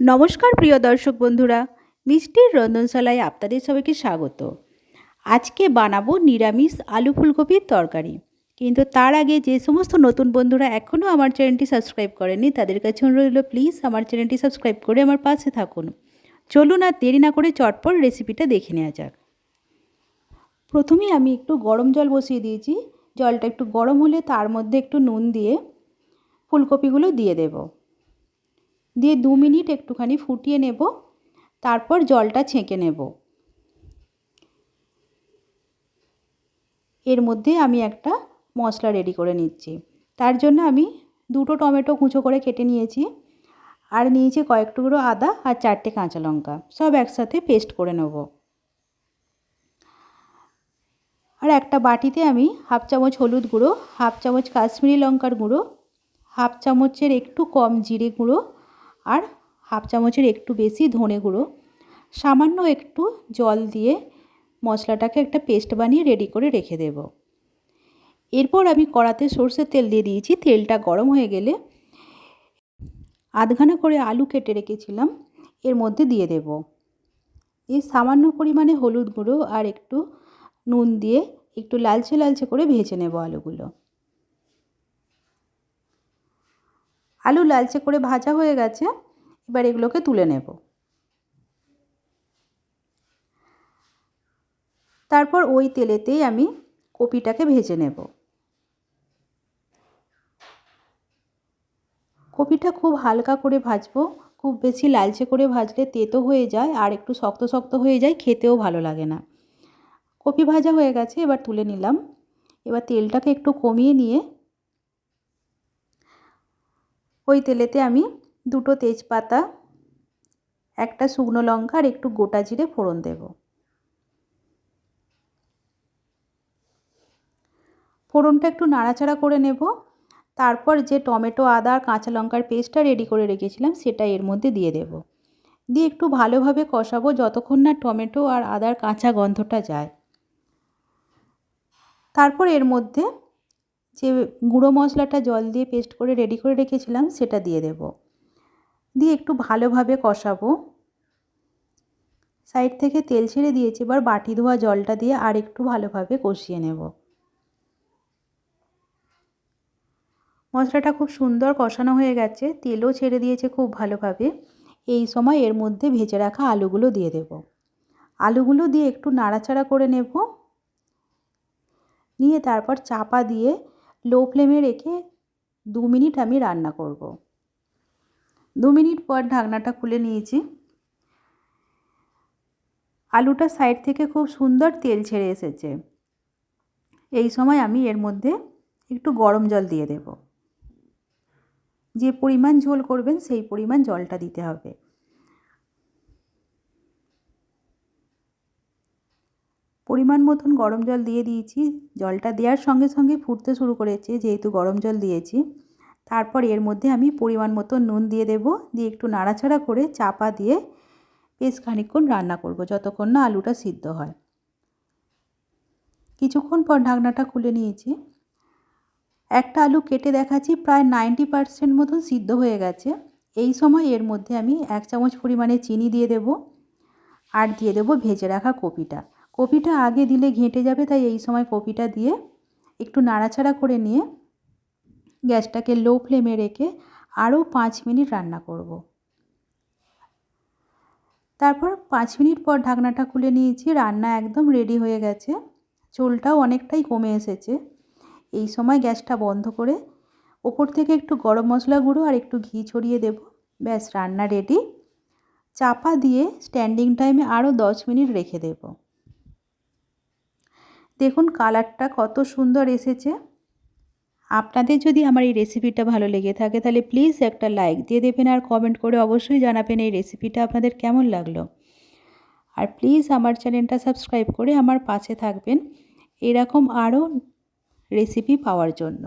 নমস্কার প্রিয় দর্শক বন্ধুরা, মিষ্টির রন্ধনশালায় আপনাদের সবাইকে স্বাগত। আজকে বানাবো নিরামিষ আলু ফুলকপির তরকারি। কিন্তু তার আগে যে সমস্ত নতুন বন্ধুরা এখনও আমার চ্যানেলটি সাবস্ক্রাইব করেনি তাদের কাছে অনুরোধ প্লিজ আমার চ্যানেলটি সাবস্ক্রাইব করে আমার পাশে থাকুন। চলুন আর দেরি না করে চটপট রেসিপিটা দেখে নেওয়া যাক। প্রথমেই আমি একটু গরম জল বসিয়ে দিয়েছি। জলটা একটু গরম হলে তার মধ্যে একটু নুন দিয়ে ফুলকপিগুলো দিয়ে দেবো। দিয়ে দু মিনিট একটুখানি ফুটিয়ে নেব, তারপর জলটা ছেঁকে নেব। এর মধ্যে আমি একটা মশলা রেডি করে নিচ্ছি। তার জন্য আমি দুটো টমেটো কুঁচো করে কেটে নিয়েছি, আর নিয়েছি কয়েক টুকরো আদা আর চারটে কাঁচা লঙ্কা। সব একসাথে পেস্ট করে নেব। আর একটা বাটিতে আমি হাফ চামচ হলুদ গুঁড়ো, হাফ চামচ কাশ্মীরি লঙ্কার গুঁড়ো, হাফ চামচের একটু কম জিরে গুঁড়ো আর হাফ চামচের একটু বেশি ধনে গুঁড়ো, সামান্য একটু জল দিয়ে মশলাটাকে একটা পেস্ট বানিয়ে রেডি করে রেখে দেব। এরপর আমি কড়াতে সর্ষের তেল দিয়ে দিয়েছি, তেলটা গরম হয়ে গেলে আধখানা করে আলু কেটে রেখেছিলাম, এর মধ্যে দিয়ে দেব। এই সামান্য পরিমাণে হলুদ গুঁড়ো আর একটু নুন দিয়ে একটু লালচে লালচে করে ভেজে নেব আলুগুলো। আলু লালচে করে ভাজা হয়ে গেছে এবার এগুলোকে তুলে নেব। তারপর ওই তেলেতেই আমি কপিটাকে ভেজে নেব। কপিটা খুব হালকা করে ভাজবো, খুব বেশি লালচে করে ভাজলে তেতো হয়ে যায় আর একটু শক্ত শক্ত হয়ে যায়, খেতেও ভালো লাগে না। কপি ভাজা হয়ে গেছে, এবার তুলে নিলাম। এবার তেলটাকে একটু কমিয়ে নিয়ে ওই তেলেতে আমি দুটো তেজপাতা, একটা শুকনো লঙ্কা আর একটু গোটা জিরে ফোড়ন দেব। ফোড়নটা একটু নাড়াচাড়া করে নেব। তারপর যে টমেটো, আদা আর কাঁচা লঙ্কার পেস্টটা রেডি করে রেখেছিলাম, সেটা এর মধ্যে দিয়ে দেব। দিয়ে একটু ভালোভাবে কষাবো যতক্ষণ না টমেটো আর আদার কাঁচা গন্ধটা যায়। তারপর এর মধ্যে যে গুঁড়ো মশলাটা জল দিয়ে পেস্ট করে রেডি করে রেখেছিলাম, সেটা দিয়ে দেব। দিয়ে একটু ভালোভাবে কষাবো। সাইড থেকে তেল ছেড়ে দিয়েছি, এবার বাটি ধোয়া জলটা দিয়ে আর একটু ভালোভাবে কষিয়ে নেব। মশলাটা খুব সুন্দর কষানো হয়ে গেছে, তেলও ছেড়ে দিয়েছে খুব ভালোভাবে। এই সময় এর মধ্যে ভেজে রাখা আলুগুলো দিয়ে দেব। আলুগুলো দিয়ে একটু নাড়াচাড়া করে নেব। নিয়ে তারপর চাপা দিয়ে লো ফ্লেমে রেখে দু মিনিট আমি রান্না করব। দু মিনিট পর ঢাকনাটা খুলে নিয়েছি। আলুটা সাইড থেকে খুব সুন্দর তেল ছেড়ে এসেছে। এই সময় আমি এর মধ্যে একটু গরম জল দিয়ে দেব। যে পরিমাণ ঝোল করবেন সেই পরিমাণ জলটা দিতে হবে। পরিমাণ মতন গরম জল দিয়ে দিয়েছি। জলটা দেওয়ার সঙ্গে সঙ্গে ফুটতে শুরু করেছে, যেহেতু গরম জল দিয়েছি। তারপর এর মধ্যে আমি পরিমাণ মতো নুন দিয়ে দেব, দিয়ে একটু নাড়াচাড়া করে চাপা দিয়ে বেশ খানিক্ষণ রান্না করব যতক্ষণ না আলুটা সিদ্ধ হয়। কিছুক্ষণ পর ঢাকনাটা খুলে নিয়েছি। একটা আলু কেটে দেখাচ্ছি প্রায় নাইনটি পারসেন্ট মতন সিদ্ধ হয়ে গেছে। এই সময় এর মধ্যে আমি এক চামচ পরিমাণে চিনি দিয়ে দেব আর দিয়ে দেব ভেজে রাখা কপিটা। কপিটা আগে দিলে ঘেঁটে যাবে, তাই এই সময় কপিটা দিয়ে একটু নাড়াচাড়া করে নিয়ে গ্যাসটাকে লো ফ্লেমে রেখে আরও পাঁচ মিনিট রান্না করব। তারপর পাঁচ মিনিট পর ঢাকনাটা খুলে নিয়েছি, রান্না একদম রেডি হয়ে গেছে। চুলটাও অনেকটাই কমে এসেছে। এই সময় গ্যাসটা বন্ধ করে ওপর থেকে একটু গরম মশলা গুঁড়ো আর একটু ঘি ছড়িয়ে দেব। ব্যাস, রান্না রেডি চাপা দিয়ে স্ট্যান্ডিং টাইমে আরও দশ মিনিট রেখে দেবো। দেখুন কালারটা কত সুন্দর এসেছে। আপনাদের যদি আমার এই রেসিপিটা ভালো লেগে থাকে, তাহলে প্লিজ একটা লাইক দিয়ে দেবেন আর কমেন্ট করে অবশ্যই জানাবেন এই রেসিপিটা আপনাদের কেমন লাগল। আর প্লিজ আমার চ্যানেলটা সাবস্ক্রাইব করে আমার পাশে থাকবেন। এরকম আরও রেসিপি পাওয়ার জন্য।